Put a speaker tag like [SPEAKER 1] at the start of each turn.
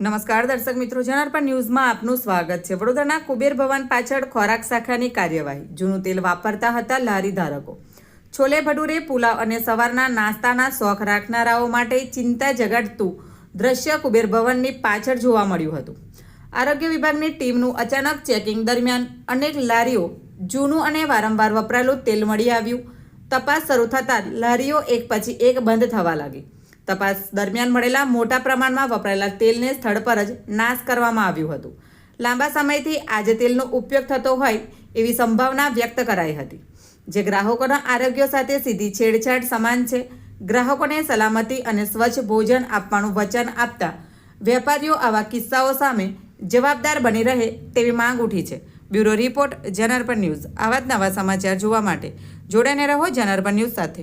[SPEAKER 1] નમસ્કાર દર્શક મિત્રો, જનાર્પણ ન્યૂઝમાં આપનું સ્વાગત છે. વડોદરાના કુબેર ભવન પાછળ ખોરાક શાખાની કાર્યવાહી. જૂનું તેલ વાપરતા હતા લારી ધારકો. છોલે ભટુરે પુલાવ અને સવારના નાસ્તાના શોખ રાખનારાઓ માટે ચિંતા જગાડતું દ્રશ્ય કુબેર ભવનની પાછળ જોવા મળ્યું હતું. આરોગ્ય વિભાગની ટીમનું અચાનક ચેકિંગ દરમિયાન અનેક લારીઓ જૂનું અને વારંવાર વપરાયેલું તેલ મળી આવ્યું. તપાસ શરૂ થતાં લારીઓ એક પછી એક બંધ થવા લાગી. તપાસ દરમિયાન મળેલા મોટા પ્રમાણમાં વપરાયેલા તેલને સ્થળ પર જ નાશ કરવામાં આવ્યું હતું. લાંબા સમયથી આજે તેલનો ઉપયોગ થતો હોય એવી સંભાવના વ્યક્ત કરાઈ હતી. જે ગ્રાહકોના આરોગ્ય સાથે સીધી છેડછાડ સમાન છે. ગ્રાહકોને સલામતી અને સ્વચ્છ ભોજન આપવાનું વચન આપતા વેપારીઓ આવા કિસ્સાઓ સામે જવાબદાર બની રહે તેવી માંગ ઉઠી છે. Bureau report Janarpan news. આવા જ નવા સમાચાર જોવા માટે જોડાઈને રહો જનાર્પણ ન્યૂઝ સાથે.